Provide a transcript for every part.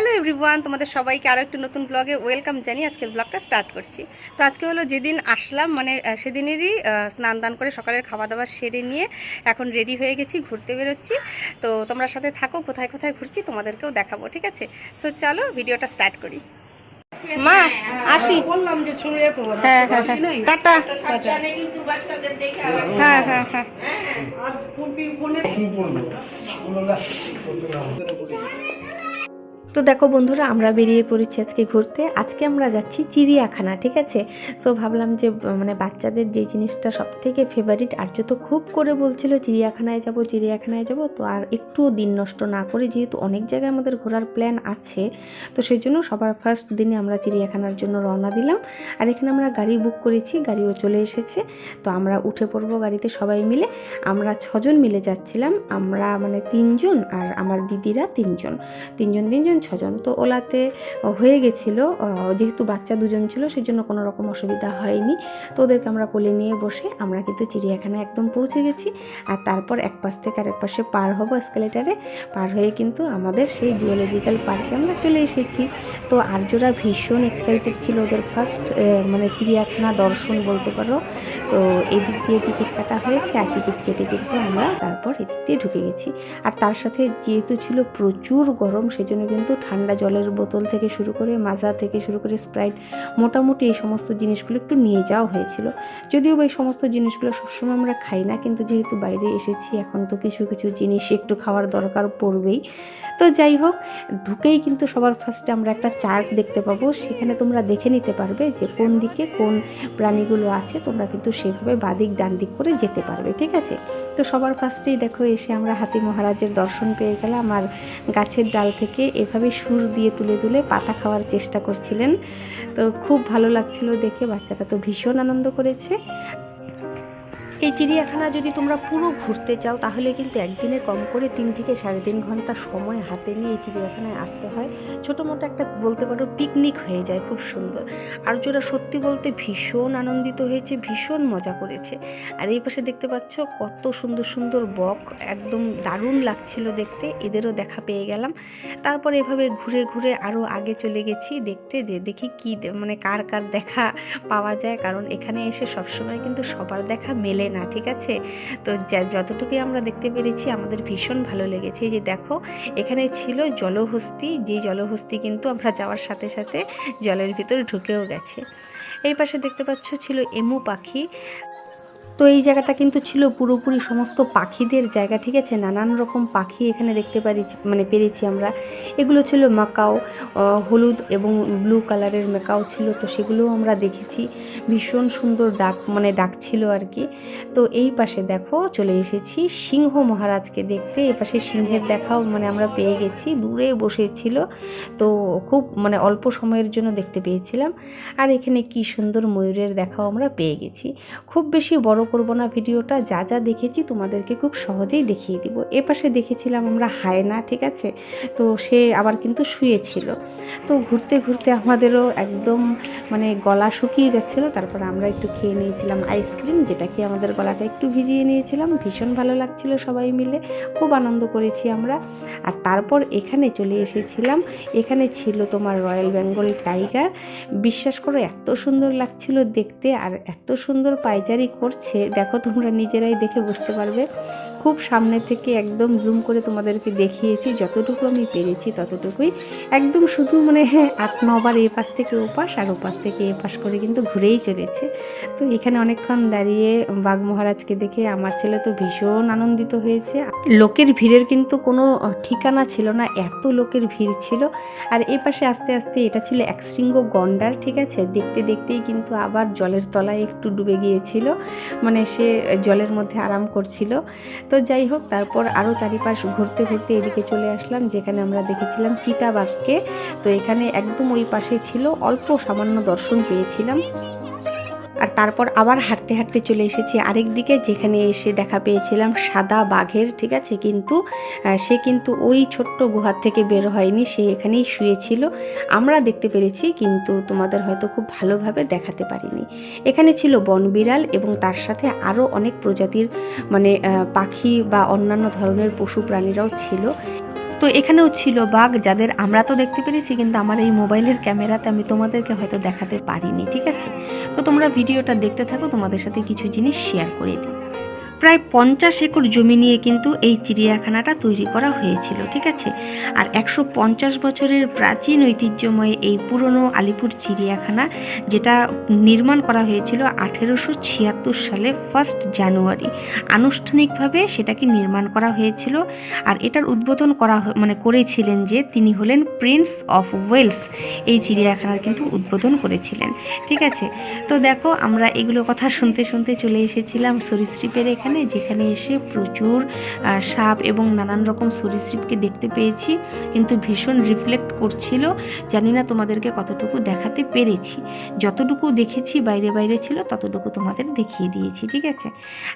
Hello everyone তোমাদের সবাইকে আরও একটু নতুন ব্লগে ওয়েলকাম জানি আজকের ব্লগটা স্টার্ট করছি। তো আজকে হলো যেদিন আসলাম মানে সেদিনেরই স্নান দান করে সকালের খাওয়া দাওয়া সেরে নিয়ে এখন রেডি হয়ে গেছি ঘুরতে বেরোচ্ছি। তো তোমরা সাথে থাকো কোথায় কোথায় ঘুরছি তোমাদেরকেও দেখাবো ঠিক আছে? সো চলো ভিডিওটা স্টার্ট করি। মা আসি। বললাম যে হ্যাঁ হ্যাঁ হ্যাঁ টাটা। হ্যাঁ হ্যাঁ হ্যাঁ। আর ফুলপি ফোনে তো দেখো বন্ধুরা, আমরা বেরিয়ে পড়েছি আজকে ঘুরতে। আজকে আমরা যাচ্ছি চিড়িয়াখানা, ঠিক আছে? সো ভাবলাম যে মানে বাচ্চাদের যে জিনিসটা সব থেকে ফেভারিট আর্য তো খুব করে বলছিল, চিড়িয়াখানায় যাব চিড়িয়াখানায় যাব। তো আর একটুও দিন নষ্ট না করে, যেহেতু অনেক জায়গায় আমাদের ঘোরার প্ল্যান আছে, তো সেই জন্য সবার ফার্স্ট দিনে আমরা চিড়িয়াখানার জন্য রওনা দিলাম। আর এখানে আমরা গাড়ি বুক করেছি, গাড়িও চলে এসেছে। তো আমরা উঠে পড়ব গাড়িতে সবাই মিলে। আমরা ছজন মিলে যাচ্ছিলাম, আমরা মানে তিনজন আর আমার দিদিরা তিনজন। তিনজন তিনজন ছজন। তো ওলাতে হয়ে গেছিল যেহেতু বাচ্চা দুজন ছিল সেই জন্য কোনো রকম অসুবিধা হয়নি। তো ওদেরকে আমরা কোলে নিয়ে বসে আমরা কিন্তু চিড়িয়াখানায় একদম পৌঁছে গেছি। আর তারপর এক পাশ থেকে আরেক পাশে পার হব এসকেলেটারে পার হয়ে কিন্তু আমাদের সেই জিওলজিক্যাল পার্কে আমরা চলে এসেছি। তো আর্যরা ভীষণ এক্সাইটেড ছিল ওদের ফার্স্ট মানে চিড়িয়াখানা দর্শন বলতে পারো। তো এদিক দিয়ে টিকিট কাটা হয়েছে, আর টিকিট কেটে কিন্তু আমরা তারপর এদিক দিয়ে ঢুকে গেছি। আর তার সাথে যেহেতু ছিল প্রচুর গরম, সেজন্য কিন্তু ঠান্ডা জলের বোতল থেকে শুরু করে মাজা থেকে শুরু করে স্প্রাইট, মোটামুটি এই সমস্ত জিনিসগুলো একটু নিয়ে যাওয়া হয়েছিল। যদিও এই সমস্ত জিনিসগুলো সবসময় আমরা খাই না, কিন্তু যেহেতু বাইরে এসেছি, এখন তো কিছু কিছু জিনিস একটু খাওয়ার দরকার পড়বেই। তো যাই হোক, ঢুকেই কিন্তু সবার ফার্স্টে আমরা একটা চার্ট দেখতে পাবো। সেখানে তোমরা দেখে নিতে পারবে যে কোন দিকে কোন প্রাণীগুলো আছে, তোমরা কিন্তু সেভাবে বাদিক ডান দিক করে যেতে পারবে, ঠিক আছে? তো সবার ফার্স্টেই দেখো, এসে আমরা হাতি মহারাজের দর্শন পেয়ে গেলাম। আর গাছের ডাল থেকে এভাবে সুর দিয়ে তুলে তুলে পাতা খাওয়ার চেষ্টা করছিলেন। তো খুব ভালো লাগছিল দেখে, বাচ্চাটা তো ভীষণ আনন্দ করেছে। এই চিড়িয়াখানা যদি তোমরা পুরো ঘুরতে চাও, তাহলে কিন্তু একদিনে কম করে তিন থেকে সাড়ে তিন ঘণ্টা সময় হাতে নিয়ে এই চিড়িয়াখানায় আসতে হয়। ছোটো মোটো একটা বলতে পারো পিকনিক হয়ে যায়, খুব সুন্দর। আর যারা সত্যি বলতে ভীষণ আনন্দিত হয়েছে, ভীষণ মজা করেছে। আর এই পাশে দেখতে পাচ্ছ কত সুন্দর সুন্দর বক, একদম দারুণ লাগছিল দেখতে, এদেরও দেখা পেয়ে গেলাম। তারপর এভাবে ঘুরে ঘুরে আরও আগে চলে গেছি, দেখতে যে দেখি কি মানে কার কার দেখা পাওয়া যায়, কারণ এখানে এসে সবসময় কিন্তু সবার দেখা মেলে না, ঠিক আছে? তো যতটুকুই আমরা দেখতে পেরেছি, আমাদের ভীষণ ভালো লেগেছে। যে দেখো, এখানে ছিল জলহস্তি, যে জলহস্তি কিন্তু আমরা যাওয়ার সাথে সাথে জলের ভিতরে ঢুকেও গেছে। এই পাশে দেখতে পাচ্ছ ছিল এমু পাখি। তো এই জায়গাটা কিন্তু ছিল পুরোপুরি সমস্ত পাখিদের জায়গা, ঠিক আছে? নানান রকম পাখি এখানে দেখতে পারি মানে পেরেছি আমরা। এগুলো ছিল মাকাও হলুদ এবং ব্লু কালারের মেকাও ছিল, তো সেগুলোও আমরা দেখেছি। ভীষণ সুন্দর ডাক মানে ডাক ছিল আর কি। তো এই পাশে দেখো, চলে এসেছি সিংহ মহারাজকে দেখতে। এ পাশে সিংহের দেখাও মানে আমরা পেয়ে গেছি, দূরে বসেছিল। তো খুব মানে অল্প সময়ের জন্য দেখতে পেয়েছিলাম। আর এখানে কি সুন্দর ময়ূরের দেখাও আমরা পেয়ে গেছি। খুব বেশি বড় করব না ভিডিওটা, যা যা দেখেছি তোমাদেরকে খুব সহজেই দেখিয়ে দিব। এ পাশে দেখেছিলাম আমরা হায়না, ঠিক আছে? তো সে আবার কিন্তু শুয়েছিল। তো ঘুরতে ঘুরতে আমাদেরও একদম মানে গলা শুকিয়ে যাচ্ছিল। তারপর আমরা একটু খেয়ে নিয়েছিলাম আইসক্রিম, যেটা খেয়ে আমাদের গলাটা একটু ভিজিয়ে নিয়েছিলাম। ভীষণ ভালো লাগছিল সবাই মিলে। খুব আনন্দ করেছি আমরা। আর তারপর এখানে চলে এসেছিলাম। এখানে ছিল তোমার রয়্যাল বেঙ্গল টাইগার। বিশ্বাস করো, এত সুন্দর লাগছিল দেখতে আর এত সুন্দর পায়চারি করছে। দেখো তোমরা নিজেরাই দেখে বুঝতে পারবে। খুব সামনে থেকে একদম জুম করে তোমাদেরকে দেখিয়েছি, যতটুকু আমি পেরেছি ততটুকুই। একদম শুধু মানে হ্যাঁ আট নবার এ পাশ থেকে ও পাশ, আর ও পাশ থেকে এ পাশ করে কিন্তু ঘুরেই চলেছে। তো এখানে অনেকক্ষণ দাঁড়িয়ে বাঘ মহারাজকে দেখে আমার ছেলে তো ভীষণ আনন্দিত হয়েছে। লোকের ভিড়ের কিন্তু কোনো ঠিকানা ছিল না, এত লোকের ভিড় ছিল। আর এ পাশে আস্তে আস্তে এটা ছিল এক শৃঙ্গ গন্ডার, ঠিক আছে? দেখতে দেখতেই কিন্তু আবার জলের তলায় একটু ডুবে গিয়েছিল। মানে সে জলের মধ্যে আরাম করছিল। তো যাই হোক, তারপর আরও চারিপাশ ঘুরতে ঘুরতে এদিকে চলে আসলাম, যেখানে আমরা দেখেছিলাম চিতাবাঘকে। তো এখানে একদম ওই পাশে ছিল, অল্প সামান্য দর্শন পেয়েছিলাম। আর তারপর আবার হাঁটতে হাঁটতে চলে এসেছি আরেক দিকে, যেখানে এসে দেখা পেয়েছিলাম সাদা বাঘের, ঠিক আছে? কিন্তু সে কিন্তু ওই ছোট্ট গুহার থেকে বের হয়নি, সে এখানেই শুয়েছিল। আমরা দেখতে পেরেছি, কিন্তু তোমাদের হয়তো খুব ভালোভাবে দেখাতে পারিনি। এখানে ছিল বনবিড়াল এবং তার সাথে আরও অনেক প্রজাতির মানে পাখি বা অন্যান্য ধরনের পশু প্রাণীরাও ছিল। তো এখানেও ছিল বাঘ, যাদের আমরা তো দেখতে পেরেছি, কিন্তু আমার এই মোবাইলের ক্যামেরাতে আমি তোমাদেরকে হয়তো দেখাতে পারিনি, ঠিক আছে? তো তোমরা ভিডিওটা দেখতে থাকো, তোমাদের সাথে কিছু জিনিস শেয়ার করে দিই। প্রায় পঞ্চাশ একর জমি নিয়ে কিন্তু এই চিড়িয়াখানাটা তৈরি করা হয়েছিল, ঠিক আছে? আর একশো পঞ্চাশ বছরের প্রাচীন ঐতিহ্যময় এই পুরনো আলিপুর চিড়িয়াখানা, যেটা নির্মাণ করা হয়েছিল আঠেরোশো ছিয়াত্তর সালে ফার্স্ট জানুয়ারি আনুষ্ঠানিকভাবে সেটাকে নির্মাণ করা হয়েছিল আর এটার উদ্বোধন করা মানে করেছিলেন যে তিনি হলেন প্রিন্স অফ ওয়েলস এই চিড়িয়াখানার কিন্তু উদ্বোধন করেছিলেন, ঠিক আছে? তো দেখো, আমরা এগুলো কথা শুনতে শুনতে চলে এসেছিলাম সরীসৃপের এখানে। যেখানে এসে প্রচুর সাপ এবং নানান রকম সরীসৃপকে দেখতে পেয়েছি। কিন্তু ভীষণ রিফ্লেক্ট করছিল, জানি না তোমাদেরকে কতটুকু দেখাতে পেরেছি। যতটুকু দেখেছি বাইরে বাইরে ছিল, ততটুকু তোমাদের দেখিয়ে দিয়েছি, ঠিক আছে?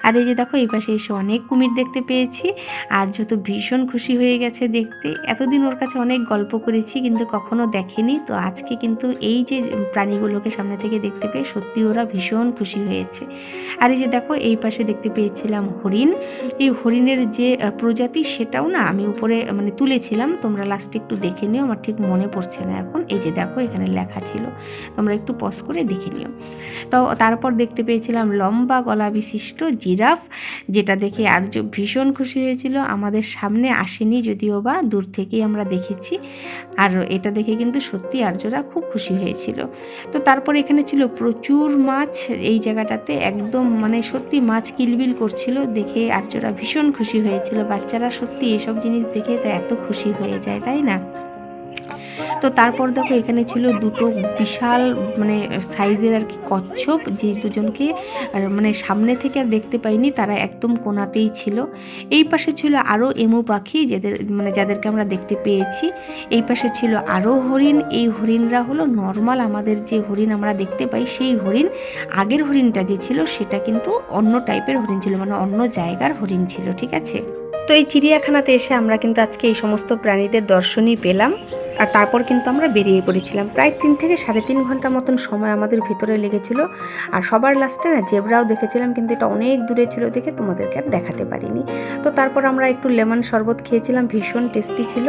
আর এই যে দেখো, এই পাশে এসে অনেক কুমির দেখতে পেয়েছি। আর যত ভীষণ খুশি হয়ে গেছে দেখতে, এতদিন ওর কাছে অনেক গল্প করেছি, কিন্তু কখনো দেখেনি। তো আজকে কিন্তু এই যে প্রাণীগুলোকে সামনে থেকে দেখতে পেয়ে সত্যি ওরা ভীষণ খুশি হয়েছে। আর এই যে দেখো, এই পাশে দেখতে পেয়েছিলাম হরিণ। এই হরিণের যে প্রজাতি সেটাও না আমি উপরে মানে তুলেছিলাম। তোমরা লাস্টে একটু দেখে নিও, আমার ঠিক মনে পড়ছে না এখন। এই যে দেখো, এখানে লেখা ছিল। তোমরা একটু পজ করে দেখে নিও। তো তারপর দেখতে পেয়েছিলাম লম্বা গলা বিশিষ্ট জিরাফ, যেটা দেখে আর্য ভীষণ খুশি হয়েছিল। আমাদের সামনে আসেনি যদিও বা, দূর থেকেই আমরা দেখেছি। আর এটা দেখে কিন্তু সত্যি আর্যরা খুব খুশি হয়েছিল। তো তারপর এখানে ছিল প্রচুর মাছ। এই জায়গাটাতে একদম মানে সত্যি মাছ কিলবিল করছিল, দেখে আর্যরা ভীষণ খুশি হয়েছিল। বাচ্চারা সত্যি এসব জিনিস দেখে তো এত খুশি হয়ে যায়, তাই না? তো তারপর দেখো এখানে ছিল দুটো বিশাল মানে সাইজের আর কি কচ্ছপ, যে দুজনকে মানে সামনে থেকে আর দেখতে পাইনি, তারা একদম কোনাতেই ছিল। এই পাশে ছিল আরও এমু পাখি, যাদের মানে যাদেরকে আমরা দেখতে পেয়েছি। এই পাশে ছিল আরও হরিণ, এই হরিণরা হলো নর্মাল আমাদের যে হরিণ আমরা দেখতে পাই, সেই হরিণ, আগের হরিণটা যে ছিল, সেটা কিন্তু অন্য টাইপের হরিণ ছিল মানে অন্য জায়গার হরিণ ছিল, ঠিক আছে? তো এই চিড়িয়াখানাতে এসে আমরা কিন্তু আজকে এই সমস্ত প্রাণীদের দর্শনই পেলাম। আর তারপর কিন্তু আমরা বেরিয়ে পড়েছিলাম। প্রায় তিন থেকে সাড়ে তিন ঘণ্টা মতন সময় আমাদের ভিতরে লেগেছিল। আর সবার লাস্টে না জেবরাও দেখেছিলাম, কিন্তু এটা অনেক দূরে ছিল দেখে তোমাদেরকে আর দেখাতে পারিনি। তো তারপর আমরা একটু লেমন শরবত খেয়েছিলাম, ভীষণ টেস্টি ছিল।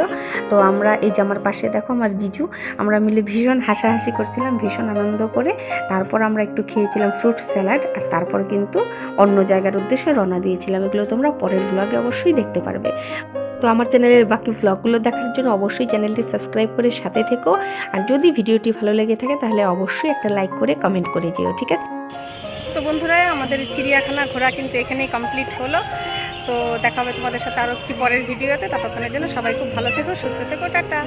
তো আমরা এই যে আমার পাশে দেখো আমার জিজু, আমরা মিলে ভীষণ হাসাহাসি করছিলাম, ভীষণ আনন্দ করে। তারপর আমরা একটু খেয়েছিলাম ফ্রুট স্যালাড, আর তারপর কিন্তু অন্য জায়গার উদ্দেশ্যে রওনা দিয়েছিলাম। এগুলো তোমরা পরের ব্লগে অবশ্যই দেখতে পারবে। তো আমার চ্যানেলের বাকি ব্লগগুলো দেখার জন্য অবশ্যই চ্যানেলটি সাবস্ক্রাইব করে সাথে থেকো। আর যদি ভিডিওটি ভালো লেগে থাকে তাহলে অবশ্যই একটা লাইক করে কমেন্ট করে যেও, ঠিক আছে? তো বন্ধুরা, আমাদের চিড়িয়াখানা ঘোরা কিন্তু এখানেই কমপ্লিট হলো। তো দেখা হবে তোমাদের সাথে আরও একটি পরের ভিডিওতে ততক্ষণের জন্য সবাই খুব ভালো থেকো, সুস্থ থেকো, টাটা।